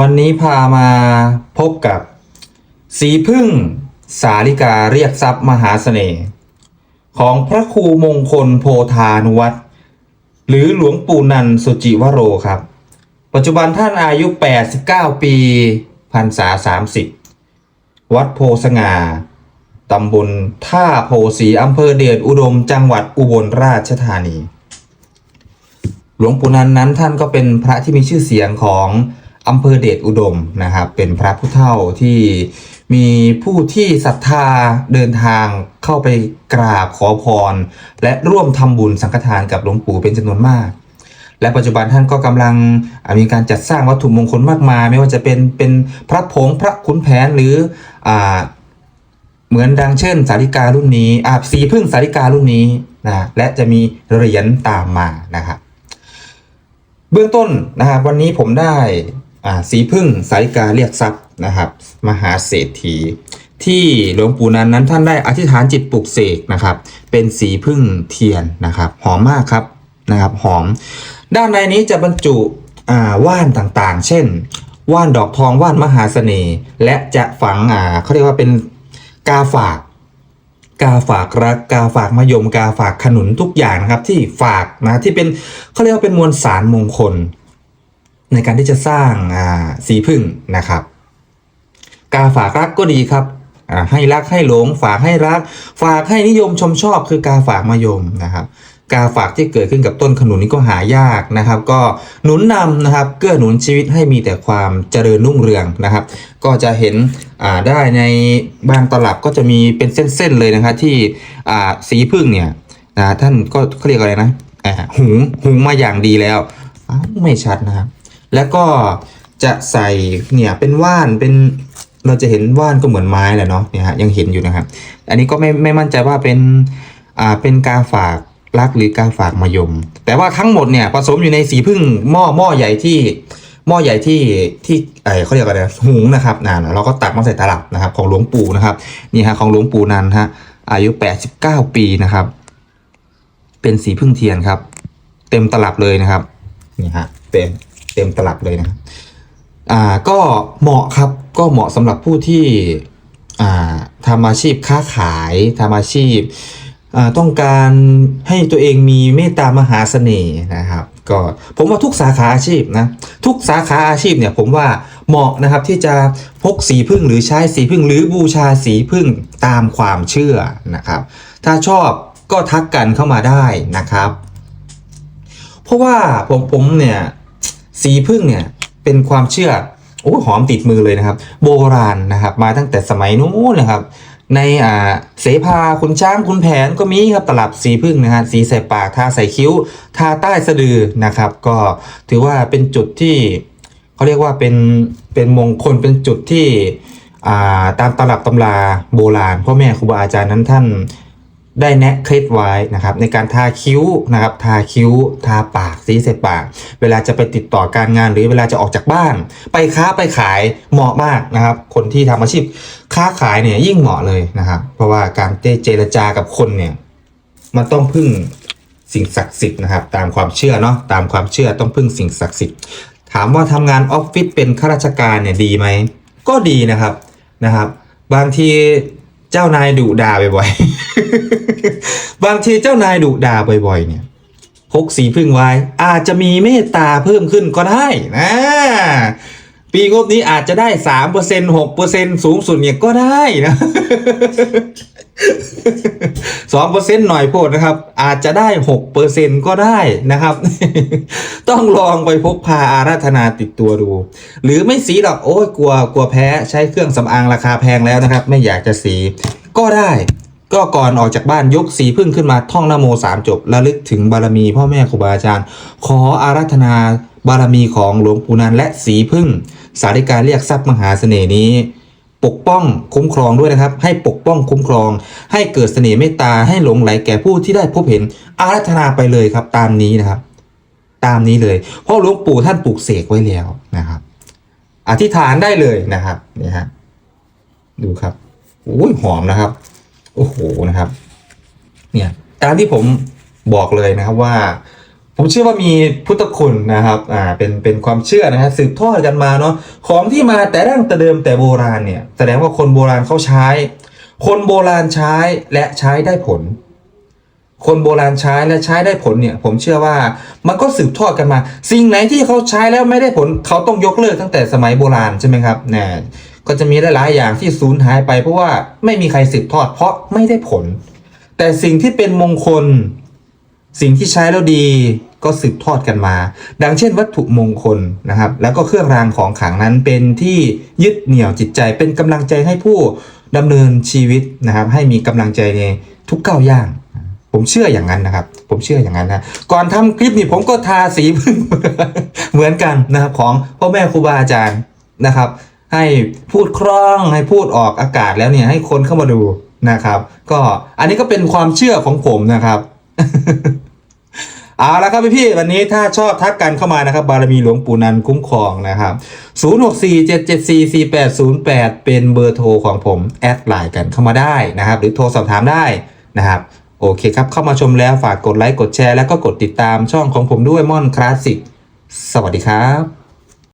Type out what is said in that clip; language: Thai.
วันนี้พามาพบกับ สีพึ่งสาลิกาเรียกทรัพย์มหาเสน่ห์ของพระครูมงคลโพธานุวัตรหรือหลวงปู่นันสุจิวโรครับ ปัจจุบันท่านอายุ 89 ปีพรรษา 30 วัดโพสง่าตำบลท่าโพสีอำเภอเดชอุดมจังหวัดอุบลราชธานี หลวงปู่นันนั้นท่านก็เป็นพระที่มีชื่อเสียงของ อำเภอเดชอุดมนะครับ เป็นพระผู้เฒ่าที่มีผู้ที่ศรัทธาเดินทางเข้าไปกราบขอพร และร่วมทำบุญสังฆทานกับหลวงปู่เป็นจำนวนมาก และปัจจุบันท่านก็กำลังมีการจัดสร้างวัตถุมงคลมากมาย ไม่ว่าจะเป็นเป็นพระผงพระขุนแผนหรืออเหมือนดังเช่น สาริการุ่นนี้อ่าสีพึ่งสาริการุ่นนี้นะและจะมีเหรียญตามมานะครับเบื้องต้นนะครับวันนี้ผมได้ สีพึ่งสาริกาเรียกทรัพย์นะครับ มหาเศรษฐี ที่หลวงปู่นั้นนั้นท่านได้อธิษฐานจิตปลุกเสกนะครับ เป็นสีพึ่งเทียนนะครับหอมมากครับนะครับหอม ด้านในนี้จะบรรจุอ่าว่านต่างๆ เช่น ว่านดอกทองว่านมหาเสน่ห์ และจะฝังอ่าเขาเรียกว่าเป็นกาฝาก กาฝากรักกาฝากมะยมกาฝากขนุนทุกอย่างนะครับที่ฝากนะที่เป็นเขาเรียกว่าเป็นมวลสารมงคล ในการที่จะสร้างสีพึ่งนะครับ กาฝากรักก็ดีครับให้รักให้หลง ฝากให้รัก ฝากให้นิยมชมชอบ คือกาฝากมะยมนะครับกาฝากที่เกิดขึ้นกับต้นขนุนนี่ก็หายากนะครับ ก็หนุนนำนะครับเกื้อหนุนชีวิตให้มีแต่ความเจริญรุ่งเรืองนะครับ ก็จะเห็นได้ในบางตลับก็จะมีเป็นเส้นๆเลยนะครับที่สีพึ่งเนี่ยนะท่านก็เขาเรียกอะไรนะหุงหุงมาอย่างดีแล้วไม่ชัดนะครับ แล้วก็จะใส่เนี่ยเป็นว่านเป็นเราจะเห็นว่านก็เหมือนไม้แหละเนาะเนี่ยฮะยังเห็นอยู่นะครับ อันนี้ก็ไม่ไม่มั่นใจว่าเป็นอ่าเป็นกาฝากรักหรือกาฝากมายม แต่ว่าทั้งหมดเนี่ยผสมอยู่ในสีพึ่งหม้อหม้อใหญ่ที่หม้อใหญ่ที่ที่เออเขาเรียกอะไรหุงนะครับนะเราก็ตักมาใส่ตลับนะครับของหลวงปู่นะครับนี่ฮะของหลวงปู่นันฮะอายุ 89 ปีนะครับ เป็นสีพึ่งเทียนครับ เต็มตลับเลยนะครับนี่ฮะเป็น ต็มตลับเลยนะครับอ่าก็เหมาะครับก็เหมาะสำหรับผู้ที่อ่าทำอาชีพค้าขายทำอาชีพอ่าต้องการให้ตัวเองมีเมตตามหาเสน่ห์นะครับ ก็ผมว่าทุกสาขาอาชีพนะทุกสาขาอาชีพเนี่ยผมว่าเหมาะนะครับที่จะพกสีพึ่งหรือใช้สีพึ่งหรือบูชาสีพึ่งตามความเชื่อนะครับ ถ้าชอบก็ทักกันเข้ามาได้นะครับ เพราะว่าผมผมเนี่ย สีพึ่งเนี่ยเป็นความเชื่อโอ้หอมติดมือเลยนะครับ โบราณนะครับ มาตั้งแต่สมัยนู้นนะครับ ในอ่าเสภาคุณช้างคุณแผนก็มีครับตลับสีพึ่งนะฮะสีใส่ปากทาใส่คิ้ว ทาใต้สะดือนะครับ ก็ถือว่าเป็นจุดที่เขาเรียกว่าเป็นเป็นมงคลเป็นจุดที่อ่าตามตลับตำราโบราณพ่อแม่ครูบาอาจารย์นั้นท่าน ได้แนะเคล็ดไว้นะครับในการทาคิ้วนะครับทาคิ้ว ทาปากสีใส่ปาก เวลาจะไปติดต่อการงานหรือเวลาจะออกจากบ้าน ไปค้าไปขายเหมาะมากนะครับ คนที่ทำอาชีพค้าขายเนี่ยยิ่งเหมาะเลยนะครับ เพราะว่าการเจรจากับคนเนี่ยมันต้องพึ่งสิ่งศักดิ์สิทธิ์นะครับ ตามความเชื่อเนาะตามความเชื่อต้องพึ่งสิ่งศักดิ์สิทธิ์ถามว่าทำงานออฟฟิศเป็นข้าราชการเนี่ยดีไหมก็ดีนะครับนะครับ บางที เจ้านายดุด่าบ่อยๆ บางทีเจ้านายดุด่าบ่อยๆ เนี่ยพกสีพึ่งไว้ อาจจะมีเมตตาเพิ่มขึ้นก็ได้นะปีงบนี้อาจจะได้สามเปอร์เซ็นหกเปอร์เซ็นสูงสุดเนี่ยก็ได้นะ สองเปอร์เซ็นต์หน่อยโพดนะครับ อาจจะได้หกเปอร์เซ็นก็ได้นะครับ ต้องลองไปพกพาอาราธนาติดตัวดู หรือไม่สีหรอกโอ้ยกลัวกลัวแพ้ใช้เครื่องสำอางราคาแพงแล้วนะครับ ไม่อยากจะสี ก็ได้ ก็ก่อนออกจากบ้านยกสีพึ่งขึ้นมาท่องนโมสามจบระลึกถึงบารมีพ่อแม่ครูบาอาจารย์ ขออาราธนาบารมีของหลวงปู่นันและสีพึ่ง สาริกาเรียกทรัพย์มหาเสน่ห์นี้ ปกป้องคุ้มครองด้วยนะครับ ให้ปกป้องคุ้มครอง ให้เกิดเสน่ห์เมตตาให้หลงไหลแก่ผู้ที่ได้พบเห็นอาราธนาไปเลยครับ ตามนี้นะครับ ตามนี้เลย เพราะหลวงปู่ท่านปลูกเสกไว้แล้วนะครับ อธิษฐานได้เลยนะครับนี่ฮะดูครับอุ้ยหอมนะครับ โอ้โหนะครับ เนี่ยตามที่ผมบอกเลยนะครับว่า ผมเชื่อว่ามีพุทธคุณนะครับอ่าเป็นเป็นความเชื่อนะฮะสืบทอดกันมาเนาะของที่มาแต่ดั้งแต่เดิมแต่โบราณเนี่ยแสดงว่าคนโบราณเขาใช้ คนโบราณใช้และใช้ได้ผล คนโบราณใช้และใช้ได้ผลเนี่ย ผมเชื่อว่ามันก็สืบทอดกันมา สิ่งไหนที่เขาใช้แล้วไม่ได้ผลเขาต้องยกเลิกตั้งแต่สมัยโบราณใช่ไหมครับเนี่ยก็จะมีหลายๆอย่างที่สูญหายไปเพราะว่าไม่มีใครสืบทอดเพราะไม่ได้ผล แต่สิ่งที่เป็นมงคล สิ่งที่ใช้แล้วดี ก็สืบทอดกันมา ดังเช่นวัตถุมงคลนะครับ แล้วก็เครื่องรางของขลังนั้นเป็นที่ยึดเหนี่ยวจิตใจเป็นกำลังใจให้ผู้ดำเนินชีวิตนะครับ ให้มีกำลังใจในทุกก้าวย่าง ผมเชื่ออย่างนั้นนะครับ ผมเชื่ออย่างนั้นนะก่อนทำคลิปนี้ผมก็ทาสีพึ่งเหมือนกันนะครับของพ่อแม่ครูบาอาจารย์นะครับ ให้พูดคล่องให้พูดออกอากาศแล้วเนี่ยให้คนเข้ามาดูนะครับ ก็อันนี้ก็เป็นความเชื่อของผมนะครับ เอาละครับพี่ๆวันนี้ถ้าชอบทักกันเข้ามานะครับ บารมีหลวงปู่นันคุ้มครองนะครับ 0647744808 เป็นเบอร์โทรของผม แอดไลน์กันเข้ามาได้นะครับ หรือโทรสอบถามได้นะครับโอเคครับ เข้ามาชมแล้วฝากกดไลค์กดแชร์ แล้วก็กดติดตามช่องของผมด้วยม่อนคลาสสิกสวัสดีครับ